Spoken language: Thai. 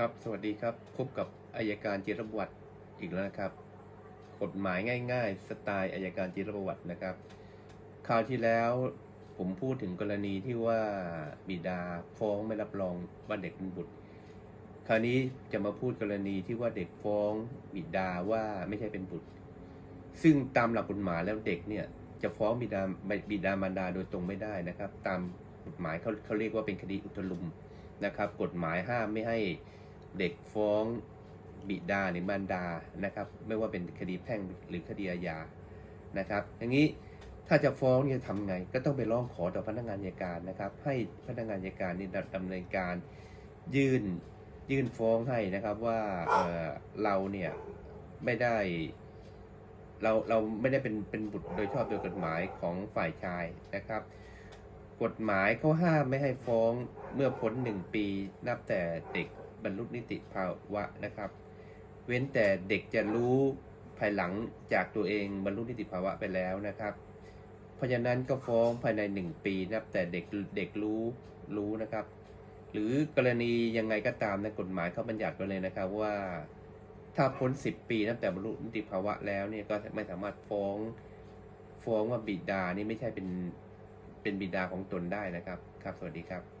ครับ สวัสดีครับ พบกับอายการจิรประวัติอีกแล้วนะครับ กฎหมายง่าย ๆ สไตล์อายการจิรประวัตินะครับ คราวที่แล้วผมพูดถึงกรณีที่ว่าบิดาฟ้องไม่รับรองว่าเด็กเป็นบุตร คราวนี้จะมาพูดกรณีที่ว่าเด็กฟ้องบิดาว่าไม่ใช่เป็นบุตร ซึ่งตามหลักกฎหมายแล้วเด็กเนี่ยจะฟ้องบิดาบิดามารดาโดยตรงไม่ได้นะครับ ตามกฎหมายเขาเขาเรียกว่าเป็นคดีอุทลุมนะครับ กฎหมายห้ามไม่ให้ เด็กฟ้องบิดาหรือมารดานะครับ ไม่ว่าเป็นคดีแพ่งหรือคดีอาญานะครับอย่างนี้ถ้าจะฟ้องเนี่ยทำไง ก็ต้องไปร้องขอต่อพนักงานอัยการนะครับ ให้พนักงานอัยการนี่ดำเนินการยื่นยื่นฟ้องให้นะครับว่าเเราเนี่ยไม่ได้เราเราไม่ได้เป็นเป็นบุตรโดยชอบโดยกฎหมายของฝ่ายชายนะครับ กฎหมายเขาห้ามไม่ให้ฟ้องเมื่อพ้นหนึ่งปีนับแต่เด็ก บรรลุนิติภาวะนะครับ เว้นแต่เด็กจะรู้ภายหลังจากตัวเองบรรลุนิติภาวะไปแล้วนะครับ เพราะฉะนั้นก็ฟ้องภายในหนึ่งปีนับ แต่เด็กเด็กรู้รู้นะครับ หรือกรณียังไงก็ตามในกฎหมายเขาบัญญัติไว้เลยนะครับว่าถ้าพ้นสิบปีนับแต่บรรลุนิติภาวะแล้วเนี่ยก็ไม่สามารถฟ้องฟ้องว่าบิดานี่ไม่ใช่เป็นเป็นบิดาของตนได้นะครับ ครับ สวัสดีครับ